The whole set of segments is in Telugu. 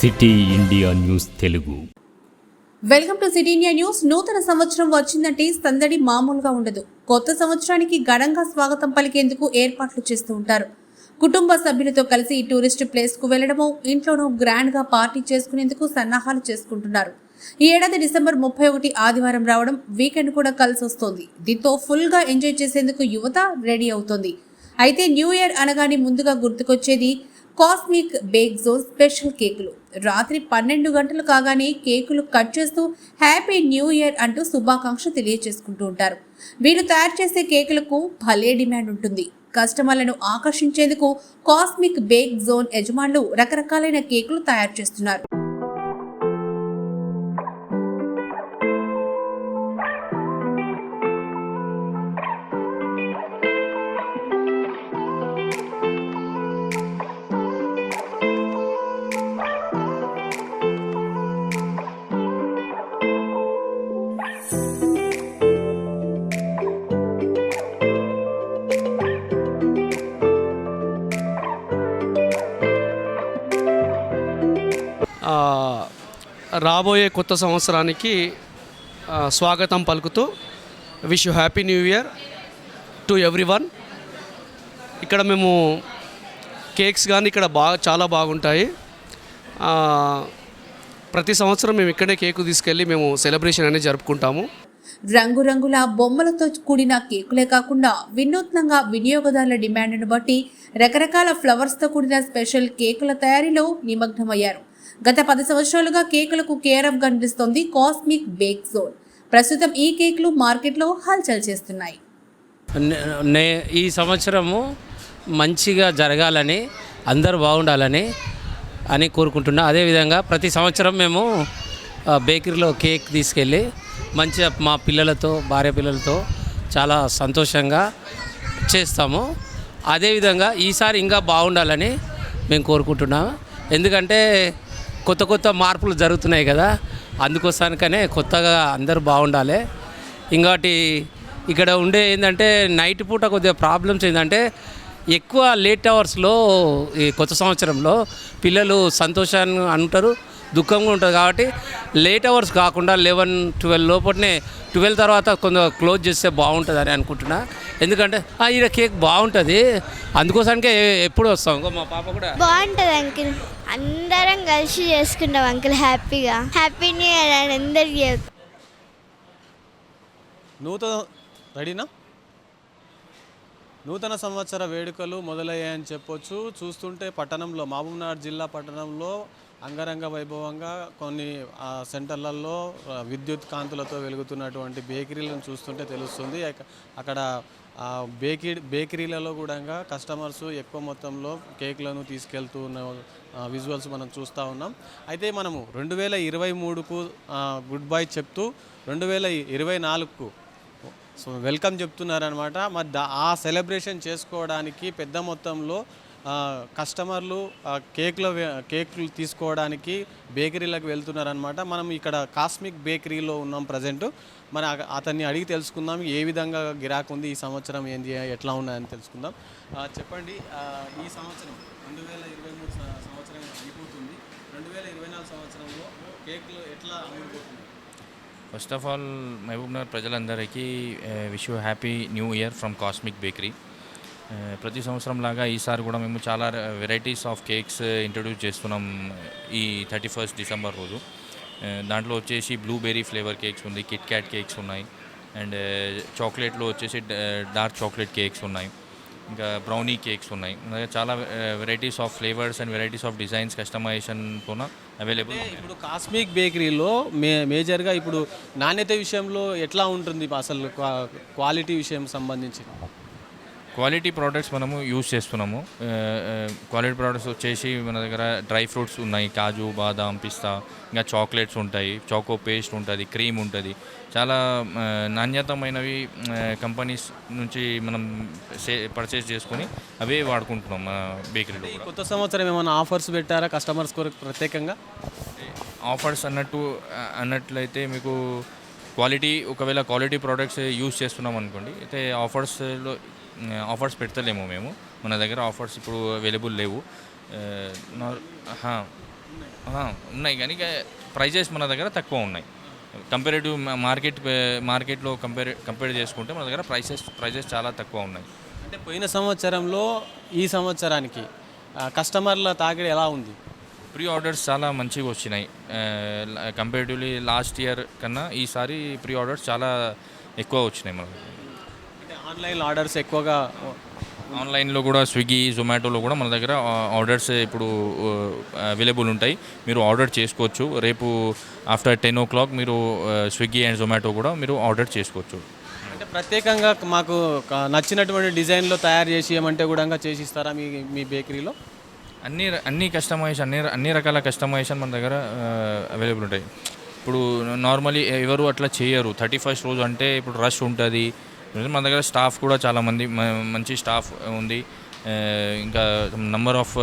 City India news Telugu. Welcome to city India news. నూతన సంవత్సరం వచ్చిందంటే సందడి మామూలుగా ఉండదు. కొత్త సంవత్సరానికి ఘనంగా స్వాగతం పలికేందుకు ఏర్పాట్లు చేస్తూ ఉంటారు. కుటుంబ సభ్యులతో కలిసి ఈ టూరిస్ట్ ప్లేస్కు వెళ్ళడము ఇంట్లోనూ గ్రాండ్గా పార్టీ చేసుకునేందుకు సన్నాహాలు చేసుకుంటున్నారు. ఈ ఏడాది డిసెంబర్ ముప్పై ఒకటి ఆదివారం రావడం వీకెండ్ కూడా కలిసి వస్తోంది. దీంతో ఫుల్గా ఎంజాయ్ చేసేందుకు యువత రెడీ అవుతోంది. అయితే న్యూ ఇయర్ అనగానే ముందుగా గుర్తుకొచ్చేది కాస్మిక్ బేక్ జోన్ స్పెషల్ కేకులు. రాత్రి పన్నెండు గంటలు కాగానే కేకులు కట్ చేస్తూ హ్యాపీ న్యూ ఇయర్ అంటూ శుభాకాంక్ష తెలియజేసుకుంటూ ఉంటారు. వీళ్ళు తయారు చేసే కేకులకు భలే డిమాండ్ ఉంటుంది. కస్టమర్లను ఆకర్షించేందుకు కాస్మిక్ బేక్ జోన్ యజమానులు రకరకాలైన కేకులు తయారు చేస్తున్నారు. రాబోయే కొత్త సంవత్సరానికి స్వాగతం పలుకుతూ wish you happy new year to everyone ఇక్కడ మేము కేక్స్ కానీ ఇక్కడ బాగా చాలా బాగుంటాయి. ప్రతి సంవత్సరం మేము ఇక్కడే కేకు తీసుకెళ్ళి మేము సెలబ్రేషన్ అనేది జరుపుకుంటాము. రంగురంగుల బొమ్మలతో కూడిన కేకులే కాకుండా వినూత్నంగా వినియోగదారుల డిమాండ్ను బట్టి రకరకాల ఫ్లవర్స్తో కూడిన స్పెషల్ కేకుల తయారీలో నిమగ్నమయ్యారు. గత పది సంవత్సరాలుగా కేకులకు కేరఫ్ కనిపిస్తోంది కాస్మిక్ బేక్ జోన్. ప్రస్తుతం ఈ కేకులు మార్కెట్లో హల్చల్ చేస్తున్నాయి. నే- ఈ సంవత్సరము మంచిగా జరగాలని అందరూ బాగుండాలని అని కోరుకుంటున్నా. అదేవిధంగా ప్రతి సంవత్సరం మేము బేకరీలో కేక్ తీసుకెళ్ళి మంచిగా మా పిల్లలతో భార్య పిల్లలతో చాలా సంతోషంగా చేస్తాము. అదేవిధంగా ఈసారి ఇంకా బాగుండాలని మేము కోరుకుంటున్నాము. ఎందుకంటే కొత్త కొత్త మార్పులు జరుగుతున్నాయి కదా. అందుకోసానికనే కొత్తగా అందరూ బాగుండాలి. ఇంకోటి ఇక్కడ ఉండే ఏంటంటే నైట్ పూట కొద్దిగా ప్రాబ్లమ్స్ ఏంటంటే ఎక్కువ లేట్ అవర్స్లో ఈ కొత్త సంవత్సరంలో పిల్లలు సంతోషాన్ని అంటారు దుఃఖంగా ఉంటుంది కాబట్టి లేట్ అవర్స్ కాకుండా లెవెన్ ట్వెల్వ్ లోపలనే ట్వెల్వ్ తర్వాత కొంచెం క్లోజ్ చేస్తే బాగుంటుంది అని అనుకుంటున్నా. ఎందుకంటే "ఆ, ఈడ కేక్ బాగుంటుంది. అందుకోసానికే ఎప్పుడు వస్తాం? ఇంకో మా పాప కూడా బాగుంటుంది అంకిల్. అందరం కలిసి చేసుకుంటాం అంకిల్ హ్యాపీగా. హ్యాపీ న్యూ ఇయర్ అని అందరికి. నూతన రెడీనా? నూతన సంవత్సర వేడుకలు మొదలయ్యాయని చెప్పొచ్చు. చూస్తుంటే పట్టణంలో మహబూబ్నగర్ జిల్లా పట్టణంలో అంగరంగ వైభవంగా కొన్ని ఆ, సెంటర్లలో విద్యుత్ కాంతులతో వెలుగుతున్నటువంటి బేకరీలను చూస్తుంటే తెలుస్తుంది. అక్కడ బేకరీ బేకరీలలో కూడా కస్టమర్స్ ఎక్కువ మొత్తంలో కేక్లను తీసుకెళ్తూ ఉన్న విజువల్స్ మనం చూస్తూ ఉన్నాం. అయితే మనము రెండు వేల ఇరవై మూడుకు గుడ్ బై చెప్తూ రెండు వేల ఇరవై నాలుగుకు సో వెల్కమ్ చెప్తున్నారనమాట మరి ఆ సెలబ్రేషన్ చేసుకోవడానికి పెద్ద మొత్తంలో కస్టమర్లు కేక్లో కేక్లు తీసుకోవడానికి బేకరీలకు వెళ్తున్నారనమాట మనం ఇక్కడ కాస్మిక్ బేకరీలో ఉన్నాం ప్రజెంట్. మన అతన్ని అడిగి తెలుసుకుందాం ఏ విధంగా గిరాకు ఉంది ఈ సంవత్సరం ఏంది ఎట్లా ఉన్నాయని తెలుసుకుందాం. చెప్పండి ఈ సంవత్సరం రెండు వేల ఇరవై మూడు సంవత్సరం అయిపోతుంది. రెండు వేల ఇరవై నాలుగు సంవత్సరంలో కేక్లు ఎట్లా అమ్ముడుపోతుంది ఫస్ట్ ఆఫ్ ఆల్ మహబూబ్నగర్ ప్రజలందరికీ wish happy new year from cosmic bakery. ప్రతి సంవత్సరం లాగా ఈసారి కూడా మేము చాలా వెరైటీస్ ఆఫ్ కేక్స్ ఇంట్రడ్యూస్ చేస్తున్నాం ఈ థర్టీ ఫస్ట్ డిసెంబర్ రోజు దాంట్లో వచ్చేసి బ్లూబెర్రీ ఫ్లేవర్ కేక్స్ ఉంది కిట్ క్యాట్ కేక్స్ ఉన్నాయి. అండ్ చాక్లెట్లో వచ్చేసి డార్క్ చాక్లెట్ కేక్స్ ఉన్నాయి. ఇంకా బ్రౌనీ కేక్స్ ఉన్నాయి. చాలా varieties of flavours and varieties of designs కస్టమైజేషన్తో available ఇప్పుడు కాస్మిక్ బేకరీలో మే మేజర్గా ఇప్పుడు నాణ్యత విషయంలో ఎట్లా ఉంటుంది? అసలు క్వా- క్వాలిటీ విషయం సంబంధించి. క్వాలిటీ ప్రోడక్ట్స్ మనము యూజ్ చేస్తున్నాము. క్వాలిటీ ప్రోడక్ట్స్ వచ్చేసి మన దగ్గర డ్రై ఫ్రూట్స్ ఉన్నాయి. కాజు బాదాం పిస్తా ఇంకా చాక్లెట్స్ ఉంటాయి. చాకో పేస్ట్ ఉంటుంది క్రీమ్ ఉంటుంది. చాలా నాణ్యతమైనవి కంపెనీస్ నుంచి మనం పర్చేస్ చేసుకొని అవే వాడుకుంటున్నాం మన బేకరీలో కొత్త సంవత్సరం ఏమైనా ఆఫర్స్ పెట్టారా కస్టమర్స్ కొరకు ప్రత్యేకంగా? ఆఫర్స్ అన్నట్టు అన్నట్లయితే మీకు క్వాలిటీ ఒకవేళ క్వాలిటీ ప్రోడక్ట్స్ యూజ్ చేస్తున్నాం అనుకోండి అయితే ఆఫర్స్లో ఆఫర్స్ పెడతలేము మేము. మన దగ్గర ఆఫర్స్ ఇప్పుడు అవైలబుల్ లేవు. ఉన్నాయి కానీ ప్రైజెస్ మన దగ్గర తక్కువ ఉన్నాయి. కంపేరేటివ్ మార్కెట్ మార్కెట్లో కంపేర్ కంపేర్ చేసుకుంటే మన దగ్గర ప్రైసెస్ ప్రైజెస్ చాలా తక్కువ ఉన్నాయి. అంటే పోయిన సంవత్సరంలో ఈ సంవత్సరానికి కస్టమర్ల తాకిడి ఎలా ఉంది? ప్రీ ఆర్డర్స్ చాలా మంచిగా వచ్చినాయి. కంపేరిటివ్లీ లాస్ట్ ఇయర్ కన్నా ఈసారి ప్రీ ఆర్డర్స్ చాలా ఎక్కువ వచ్చినాయి మనకు. ఆన్లైన్ ఆర్డర్స్ ఎక్కువగా ఆన్లైన్లో కూడా స్విగ్గీ జొమాటోలో కూడా మన దగ్గర ఆర్డర్స్ ఇప్పుడు అవైలబుల్ ఉంటాయి. మీరు ఆర్డర్ చేసుకోవచ్చు. రేపు ఆఫ్టర్ టెన్ ఓ క్లాక్ మీరు స్విగ్గీ అండ్ జొమాటో కూడా మీరు ఆర్డర్ చేసుకోవచ్చు. అంటే ప్రత్యేకంగా మాకు నచ్చినటువంటి డిజైన్లో తయారు చేసి ఏమంటే కూడా చేసి ఇస్తారా మీ మీ బేకరీలో? అన్ని అన్ని కస్టమైజేషన్ అన్ని అన్ని రకాల కస్టమైజేషన్ మన దగ్గర అవైలబుల్ ఉంటాయి. ఇప్పుడు నార్మలీ ఎవరు అట్లా చేయరు. థర్టీ ఫస్ట్ రోజు అంటే ఇప్పుడు రష్ ఉంటుంది. మన దగ్గర స్టాఫ్ కూడా చాలామంది మ- మంచి స్టాఫ్ ఉంది. ఇంకా నంబర్ ఆఫ్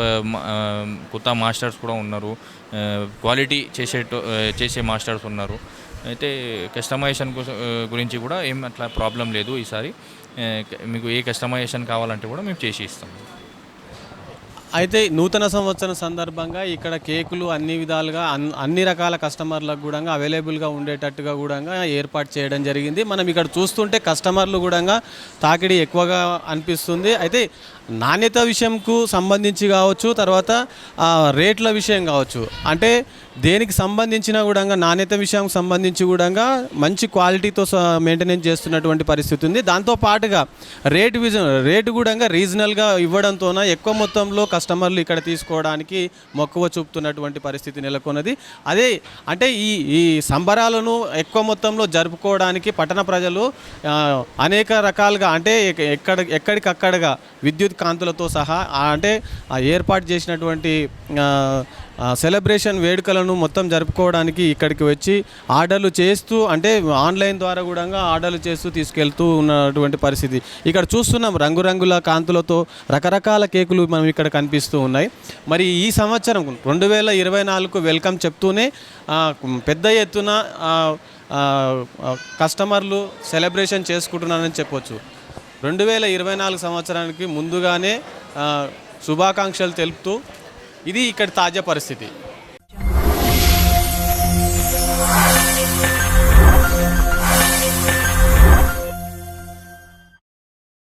కొత్త మాస్టర్స్ కూడా ఉన్నారు. క్వాలిటీ చేసే చేసే మాస్టర్స్ ఉన్నారు. అయితే కస్టమైజేషన్ గురించి కూడా ఏం అట్లా ప్రాబ్లం లేదు ఈసారి. మీకు ఏ కస్టమైజేషన్ కావాలంటే కూడా మేము చేసి ఇస్తాం. అయితే నూతన సంవత్సరం సందర్భంగా ఇక్కడ కేకులు అన్ని విధాలుగా అన్- అన్ని రకాల కస్టమర్లకు కూడా అవైలబుల్గా ఉండేటట్టుగా కూడా ఏర్పాటు చేయడం జరిగింది. మనం ఇక్కడ చూస్తుంటే కస్టమర్లు కూడా తాకిడి ఎక్కువగా అనిపిస్తుంది. అయితే నాణ్యత విషయంకు సంబంధించి కావచ్చు తర్వాత రేట్ల విషయం కావచ్చు. అంటే దేనికి సంబంధించిన కూడా నాణ్యత విషయం సంబంధించి కూడా మంచి క్వాలిటీతో మెయింటెనెన్స్ చేస్తున్నటువంటి పరిస్థితి ఉంది. దాంతో పాటుగా రేటు విజ రేటు కూడా రీజనల్గా ఇవ్వడంతోన ఎక్కువ మొత్తంలో కస్టమర్లు ఇక్కడ తీసుకోవడానికి మక్కువ చూపుతున్నటువంటి పరిస్థితి నెలకొన్నది. అదే అంటే ఈ ఈ సంబరాలను ఎక్కువ మొత్తంలో జరుపుకోవడానికి పట్టణ ప్రజలు అనేక రకాలుగా అంటే ఎక్కడ ఎక్కడికక్కడగా విద్యుత్ కాంతులతో సహా అంటే ఆ ఏర్పాటు చేసినటువంటి సెలబ్రేషన్ వేడుకలను మొత్తం జరుపుకోవడానికి ఇక్కడికి వచ్చి ఆర్డర్లు చేస్తూ అంటే ఆన్లైన్ ద్వారా కూడా ఆర్డర్లు చేస్తూ తీసుకెళ్తూ ఉన్నటువంటి పరిస్థితి. ఇక్కడ చూస్తున్నాం రంగురంగుల కాంతులతో రకరకాల కేకులు మనం ఇక్కడ కనిపిస్తూ ఉన్నాయి. మరి ఈ సంవత్సరం రెండు వేల ఇరవై నాలుగు వెల్కమ్ చెప్తూనే పెద్ద ఎత్తున కస్టమర్లు సెలబ్రేషన్ చేసుకుంటున్నారని చెప్పొచ్చు. రెండు వేల ఇరవై నాలుగు సంవత్సరానికి ముందుగానే శుభాకాంక్షలు తెలుపుతూ ఇది ఇక్కడ తాజా పరిస్థితి.